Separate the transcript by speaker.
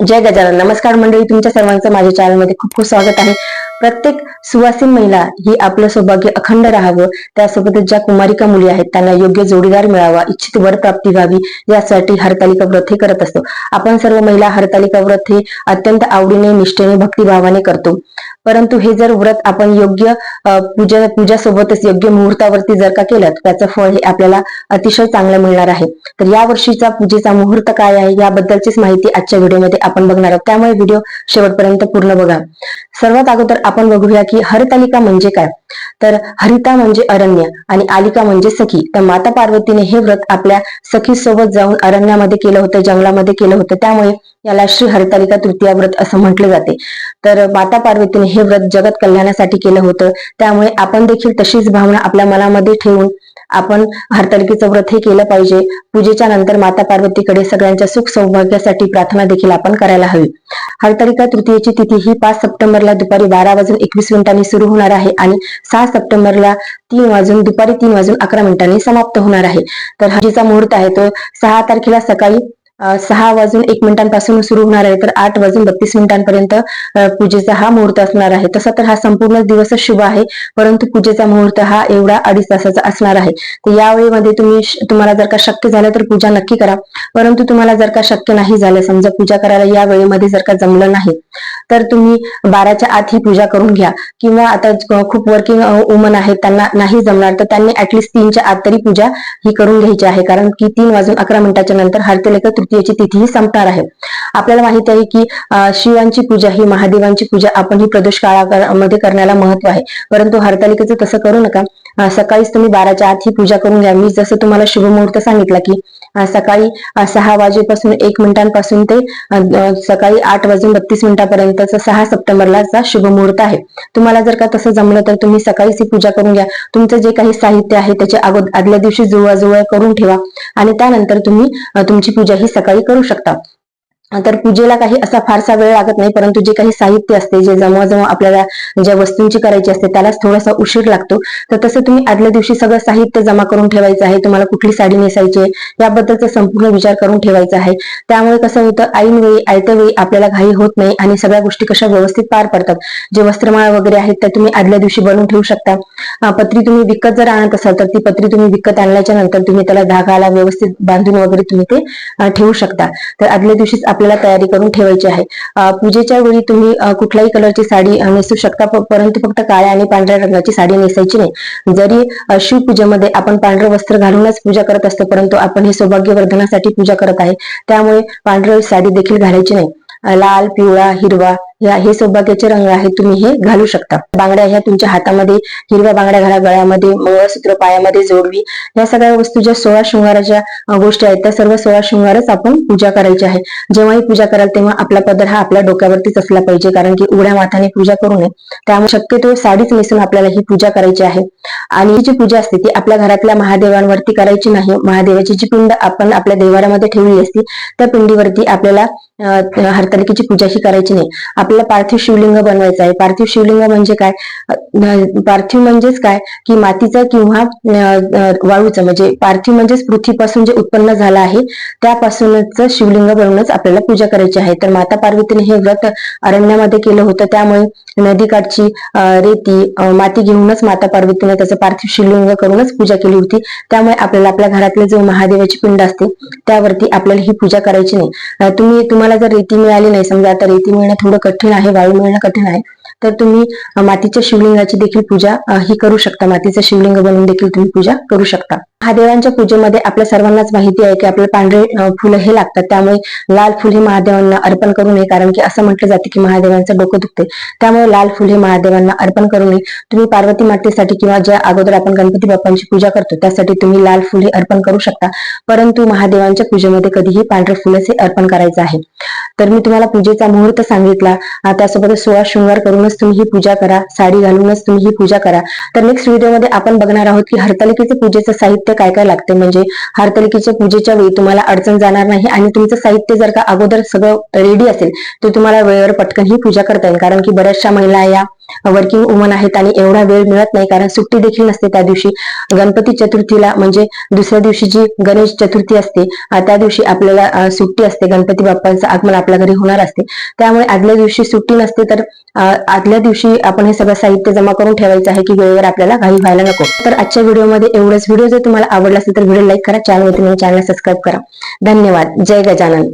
Speaker 1: जय गजानन. नमस्कार मंडळी तुमच्या सर्वांचं माझ्या चॅनलमध्ये खूप खूप स्वागत आहे. प्रत्येक सुवासीन महिला ही आपलं सौभाग्य अखंड राहावं. त्यासोबतच ज्या कुमारिका मुली आहेत त्यांना योग्य जोडीदार मिळावा इच्छित वर प्राप्ती व्हावी यासाठी हरतालिका व्रत हे करत असतो. आपण सर्व महिला हरतालिका व्रत हे अत्यंत आवडीने निष्ठेने भक्तिभावाने करतो. परंतु हे जर व्रत आपण योग्य पूजा पूजा सोबतच योग्य मुहूर्तावरती जर का केलं तर त्याचं फळ हे आपल्याला अतिशय चांगलं मिळणार आहे. तर या वर्षीचा पूजेचा मुहूर्त काय आहे याबद्दलचीच माहिती आजच्या व्हिडिओमध्ये आपण बघणार आहोत. त्यामुळे व्हिडिओ शेवटपर्यंत पूर्ण बघा. सर्वात अगोदर आपण बघूया की हरतालिका म्हणजे काय? तर हरिता म्हणजे अरण्य आणि आलिका म्हणजे सखी. तर माता पार्वतीने हे व्रत आपल्या सखी सोबत जाऊन अरण्यामध्ये केलं होतं जंगलामध्ये केलं होतं. त्यामुळे याला श्री हरितालिका तृतीया व्रत असं म्हटलं जाते. तर माता पार्वतीने हे व्रत जगत कल्याणासाठी केलं होतं. त्यामुळे आपण देखील तशीच भावना आपल्या मनामध्ये ठेवून आपण हरतालिकेचं व्रत हे केलं पाहिजे. पूजेच्या नंतर माता पार्वतीकडे सगळ्यांच्या सुख सौभाग्यासाठी प्रार्थना देखील आपण करायला हवी. हरतालिका तृतीयेची तिथी ही पाच सप्टेंबरला दुपारी बारा वाजून एकवीस मिनिटांनी सुरू होणार आहे आणि सहा सप्टेंबरला तीन वाजून दुपारी तीन वाजून अकरा मिनिटांनी समाप्त होणार आहे. तर हजीचा मुहूर्त आहे तो सहा तारखेला सकाळी सहा वाजून एक मिनिटांपासून सुरू होणार आहे तर आठ वाजून बत्तीस मिनिटांपर्यंत पूजेचा हा मुहूर्त असणार आहे. तसा तर हा संपूर्ण दिवस शुभ आहे परंतु पूजेचा मुहूर्त हा एवढा अडीच तासाचा असणार आहे. तर यावेळीमध्ये तुम्ही तुम्हाला जर का शक्य झालं तर पूजा नक्की करा. परंतु तुम्हाला जर का शक्य नाही झालं समजा पूजा करायला या वेळेमध्ये जर का जमलं नाही तर तुम्ही बाराच्या आत ही पूजा करून घ्या. किंवा आता खूप वर्किंग वुमन आहेत त्यांना नाही जमणार तर त्यांनी ऍटलिस्ट तीनच्या आत तरी पूजा ही करून घ्यायची आहे. कारण की तीन वाजून अकरा मिनिटाच्या नंतर हरतालिका तृतीयेची तिथीही संपणार आहे. आपल्याला माहिती आहे की शिवांची पूजा ही महादेवांची पूजा आपण ही प्रदोष काळामध्ये करण्याला महत्त्व आहे. परंतु हरतालिकेचं तसं करू नका. सकाळीच तुम्ही बाराच्या आत ही पूजा करून घ्या. मी जसं तुम्हाला शुभ मुहूर्त सांगितला की सकाळी सहा वाजेपासून एक मिनिटांपासून ते सकाळी आठ वाजून बत्तीस मिनिटापर्यंतचा सहा सप्टेंबरला शुभ मुहूर्त आहे. तुम्हाला जर का तसं जमलं तर तुम्ही सकाळीच ही पूजा करून घ्या. तुमचं जे काही साहित्य आहे त्याच्या अगोदर आदल्या दिवशी जुळवाजुळव करून ठेवा. आणि त्यानंतर तुम्ही तुमची पूजा ही सकाळी करू शकता. तर पूजेला काही असा फारसा वेळ लागत नाही परंतु जे काही साहित्य असते जे जमवा आपल्याला ज्या वस्तूंची करायची असते त्यालाच थोडासा उशीर लागतो. तर तसं तुम्ही आदल्या दिवशी सगळं साहित्य जमा करून ठेवायचं आहे. तुम्हाला कुठली साडी नेसायची आहे याबद्दलचा संपूर्ण विचार करून ठेवायचा आहे. त्यामुळे कसं होतं ऐन वेळी आयत्या वेळी आपल्याला घाई होत नाही आणि सगळ्या गोष्टी कशा व्यवस्थित पार पडतात. जे वस्त्रमाळा वगैरे आहेत त्या तुम्ही आदल्या दिवशी बनवून ठेवू शकता. पत्री तुम्ही विकत जर आणत असाल तर ती पत्री तुम्ही विकत आणल्याच्या नंतर तुम्ही त्याला धागाला व्यवस्थित बांधून वगैरे तुम्ही ते ठेवू शकता. तर आदल्या दिवशीच आपल्याला तयारी करून ठेवायची आहे. पूजेच्या वेळी तुम्ही कुठल्याही कलरची साडी नेसू शकता परंतु फक्त काळ्या आणि पांढऱ्या रंगाची साडी नेसायची नाही. जरी शिवपूजेमध्ये आपण पांढरं वस्त्र घालूनच पूजा करत असतो परंतु आपण हे सौभाग्यवर्धनासाठी पूजा करत आहे. त्यामुळे पांढरी साडी देखील घालायची नाही. लाल पिवळा हिरवा ह्या हे सौभाग्याचे रंग आहे तुम्ही हे घालू शकता. बांगड्या ह्या तुमच्या हातामध्ये हिरव्या बांगड्या घाला गळ्यामध्ये मंगळसूत्र पायामध्ये जोडवी. या सगळ्या वस्तू ज्या सोळा शृंगाराच्या गोष्टी आहेत त्या सर्व सोळा शृंगारच आपण पूजा करायची आहे. जेव्हाही पूजा कराल तेव्हा आपला पदर हा आपल्या डोक्यावरतीच असला पाहिजे कारण की उघड्या माथाने पूजा करू नये. त्यामुळे शक्यतो साडीच नेसून आपल्याला ही पूजा करायची आहे. आणि ही जी पूजा असते ती आपल्या घरातल्या महादेवांवरती करायची नाही. महादेवाची जी पिंड आपण आपल्या देवारामध्ये ठेवली असती त्या पिंडीवरती आपल्याला हरतालिकेची पूजा ही करायची नाही. आपल्याला पार्थिव शिवलिंग बनवायचं आहे. पार्थिव शिवलिंग म्हणजे काय? पार्थिव म्हणजेच काय? की मातीचं किंवा वाळूचा वाळूचं. म्हणजे पार्थिव म्हणजेच पृथ्वीपासून जे उत्पन्न झालं आहे त्यापासूनच शिवलिंग बनवूनच आपल्याला पूजा करायची आहे. तर माता पार्वतीने हे व्रत अरण्यामध्ये केलं होतं. त्यामुळे नदीकाठची रेती माती घेऊनच माता पार्वतीने त्याचं पार्थिव शिवलिंग करूनच पूजा केली होती. त्यामुळे आपल्याला आपल्या घरातले जो महादेवाची पिंड असते त्यावरती आपल्याला ही पूजा करायची नाही. तुम्ही तुम्हाला जर रेती मिळाली नाही समजा आता रेती मिळणं थोडं कठीण कठीण आहे वाळू मिळणं कठीण आहे. तर तुम्ही मातीच्या शिवलिंगाची देखील पूजा ही करू शकता. मातीचा शिवलिंग बनवून देखील तुम्ही पूजा करू शकता. महादेवांच्या पूजेमध्ये आपल्या सर्वांनाच माहिती आहे की आपल्याला पांढरे फुलं हे लागतात. त्यामुळे लाल फुल हे महादेवांना अर्पण करू नये कारण की असं म्हटलं जाते की महादेवांचं डोकं दुखते त्यामुळे लाल फुल हे महादेवांना अर्पण करू नये. तुम्ही पार्वती मातेसाठी किंवा ज्या अगोदर आपण गणपती बाप्पांची पूजा करतो त्यासाठी तुम्ही लाल फुल हे अर्पण करू शकता. परंतु महादेवांच्या पूजेमध्ये कधीही पांढरे फुलच हे अर्पण करायचं आहे. तर मी तुम्हाला पूजेचा मुहूर्त सांगितला. त्यासोबत सोळा शृंगार करून घालूनच तुम्ही ही पूजा करा साडी घालूनच तुम्ही ही पूजा करा. तर नेक्स्ट व्हिडिओमध्ये आपण बघणार आहोत की हरतालिकेचे पूजेचं साहित्य काय काय लागते. म्हणजे हरतालिकेच्या पूजेच्या वेळी तुम्हाला अडचण जाणार नाही आणि तुमचं साहित्य जर का अगोदर सगळं रेडी असेल तर तुम्हाला वेळेवर पटकन ही पूजा करता येईल. कारण की बऱ्याचशा महिला या वर्किंग वुमन आहेत आणि एवढा वेळ मिळत नाही कारण सुट्टी देखील नसते त्या दिवशी. गणपती चतुर्थीला म्हणजे दुसऱ्या दिवशी जी गणेश चतुर्थी असते त्या दिवशी आपल्याला सुट्टी असते. गणपती बाप्पांचं आगमन आपल्या घरी होणार असते. त्यामुळे आदल्या दिवशी सुट्टी नसते तर आदल्या दिवशी आपण हे सगळं साहित्य जमा करून ठेवायचं आहे की वेळेवर आपल्याला घाई व्हायला नको. तर आजच्या व्हिडिओमध्ये एवढंच. व्हिडिओ जर तुम्हाला आवडला असेल तर व्हिडिओ लाईक करा. चॅनल चॅनलला सबस्क्राईब करा. धन्यवाद. जय गजानन.